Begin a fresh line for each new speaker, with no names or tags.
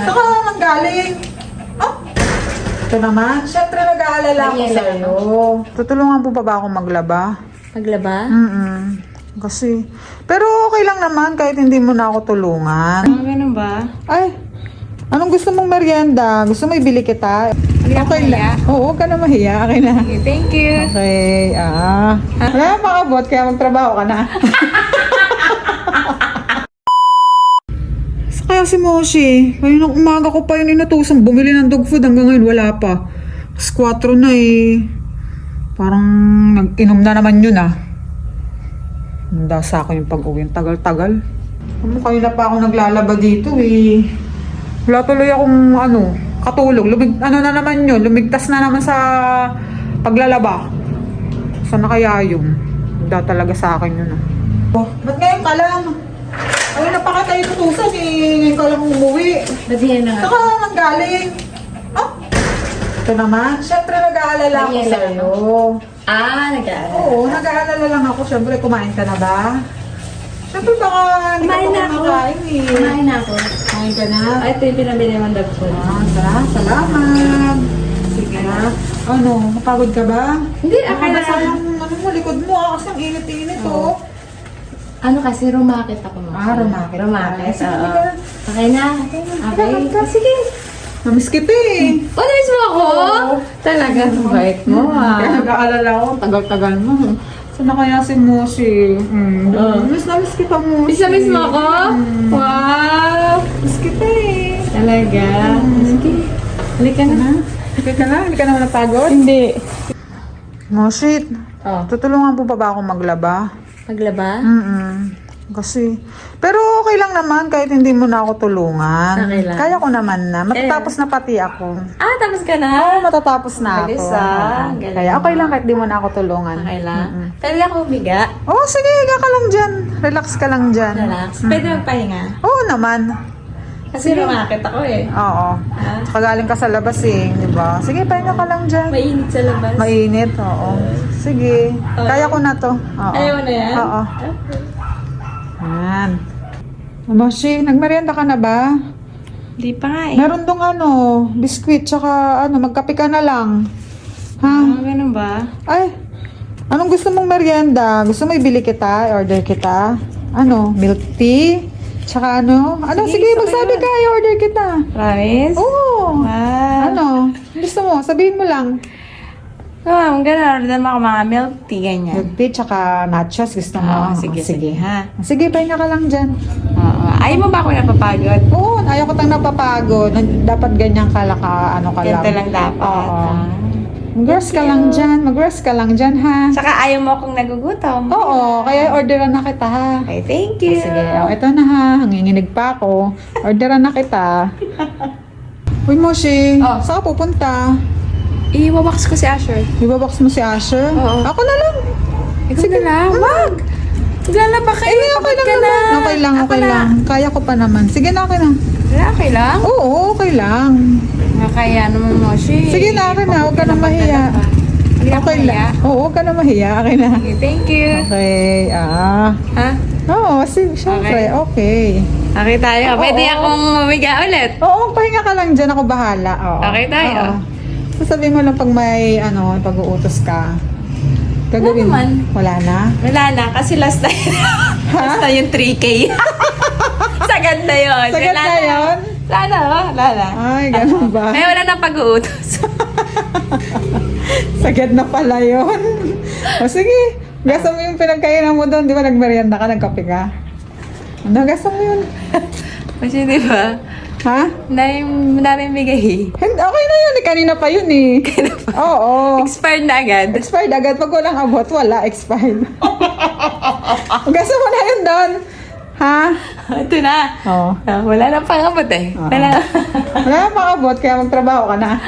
Saka nang galing. Oh, ito naman. Siyempre nag-aalala ako
Nag-ialala
sa'yo. Tutulungan po pa ba ako maglaba?
Paglaba?
Mm Kasi, pero okay lang naman kahit hindi mo na ako tulungan.
Ah, ganun ba?
Ay, anong gusto mong merienda? Gusto mo ibili kita?
Hindi ako mahiya.
Oo, huwag ka na mahiya. Okay na.
Okay, thank you.
Okay, ah. Wala pa makabot, kaya magtrabaho ka na. Sa kaya si Moshi, ngayon ng umaga ko pa yun inutusan bumili ng dog food hanggang ngayon wala pa. Mas 4 na eh. Parang nag-inom na naman yun ah. Handa sa akin yung pag-uwi. Ang Tagal-tagal. Ano, kayo na pa ako naglalaba dito eh. Wala tuloy akong ano, katulog. Lumig, ano na naman yun, lumigtas na naman sa paglalaba. Sana kaya yun? Handa talaga sa akin yun ah. Oh, ba't ngayon ka lang? Ay, napaka tayo tutusan eh. Ngayon ka lang umuwi.
Ba't yan na nga?
Saka nang galing. Oh, ito naman. Siyempre nag-aalala ako
Nag-ialala
sa'yo.
Ah, nag-aaral.
Oo, nag-aalala lang ako. Siyempre, kumain ka na ba? Siyempre, baka hindi ka
Kumain
pa
na ako.
kumakain eh.
Kumain na ako.
Kumain ka na.
Ay, ito yung pinabili mong dog food.
Ah, sala- salamat. Sige na. Ano, mapagod ka ba?
Hindi, okay na.
Basta yung ano mo, likod mo ah, kasi ang init-init oh.
Ano kasi, rumakit ako mo.
Ah, rumakit.
Rumakit,
Sige,
oo. Okay na. Okay. Sige.
Namiss kita eh.
Oh, nice mo ako?
Oo.
Talaga, bait mo ah.
Kaya nag-aalala ako, tagal-tagal mo. Sana kaya si Moshi? Mm.
Oo.
Miss na miss kita, Moshi.
Miss na miss mo ako? Wow!
Miss kita eh.
Talaga. Sige. Halika na.
Hindi ka na? Hindi ka naman napagod?
Hindi.
Moshi,
Oh,
tutulungan po pa ba ako maglaba?
Paglaba?
Mm Kasi, pero okay lang naman kahit hindi mo na ako tulungan.
Okay lang.
Kaya ko naman na. Matatapos na pati ako.
Ah, tapos ka na?
Oo, matatapos na ako.
Bilis, ah.
Oo.
Galing
Kaya okay
mo.
lang kahit di mo na ako tulungan.
Okay lang.
Mm-mm.
Pwede ako humiga.
Oo, sige, higa ka lang dyan. Relax ka lang dyan.
Relax. Pwede magpahinga.
Oo naman.
Kasi rumakit ako eh.
Oo.
Ah,
Tsaka galing ka sa labas eh, di ba? Sige, pahinga ka lang dyan.
mainit sa labas.
Mainit, oo. Sige,
Okay.
kaya ko na to. Oo.
Ayaw na yan?
Oo.
Okay.
Yan. Moshi, nagmerienda ka na ba?
Di pa nga eh.
Meron dong ano, biskwit, tsaka ano, magkape ka na lang. Ha?
Ah, ganun ba?
Ay, anong gusto mong merienda? Gusto mo ibili kita? Order kita? Ano, milk tea? Tsaka ano? Ano, sige,
Sige,
magsabi ka, i-order kita.
Promise?
Oo.
Ah.
Ano? Gusto mo? Sabihin mo lang.
Ah, ang ganun. Order mo ako mga milk tea, ganyan.
Milk tea, tsaka nachos. Gusto mo?
Oo, sige, sige, ha?
Sige, pahinga ka lang dyan.
Oo. Ayaw mo ba ako napapagod?
Oo, ayaw ko tang napapagod. Dapat ganyan ka lang, ka, ano ka lang.
Ganito lang dapat.
Oo.
Ah.
Mag-rest ka lang dyan. Mag-rest ka lang dyan, ha?
Saka ayaw mo akong nagugutom.
Oo, kaya orderan na kita, ha?
Okay, thank you.
Sige, oh, ito na ha. Nanginginig pa ako. Orderan na kita. Uy, Moshi.
Oh.
Saan ka pupunta?
I-wawax ko si Asher.
Ibabox mo si Asher?
Oo.
Ako na lang.
Ikaw na lang. Wag! Maglalaba kayo.
Eh, okay lang naman. Okay lang, okay lang. Kaya ko pa naman. Sige na, okay na.
Wala, okay lang?
Oo, okay lang.
Kaya naman mo, Shi.
Sige na, okay na. Huwag ka na mahiya. Okay lang. Oo, huwag ka na mahiya. Okay na.
Okay, thank you.
Okay, ah.
Ha?
Oo, si, syempre, okay.
Okay tayo. Pwede akong umiga ulit.
Oo, pahinga ka lang dyan. Ako bahala. Oo.
Okay tayo.
Sasabihin mo lang pag may, ano, pag-uutos ka. Gagawin mo.
naman.
Wala na?
Wala na, kasi last na last na yung 3K. Sagad na yun.
Sagad
Wala
na yun?
Wala na, wala na.
Ay, ganun ba?
May wala na pag-uutos.
Sagad na pala yun. o sige, gasa mo yung pinagkainan mo doon. Di ba nagmerienda ka, nagkape ka? Ano, gasa mo yun.
Kasi di ba,
Ha?
namin, namin bigay.
Hindi, Okay na yun. Kanina pa yun eh. Oo.
Expired na agad.
Expired agad. Pag walang abot, wala. Expired. gasa mo na yun doon. Ha?
Ito na.
Oo.
Ah, wala na pangabot eh.
Oo.
Wala.
Wala na makabot, kaya magtrabaho ka na.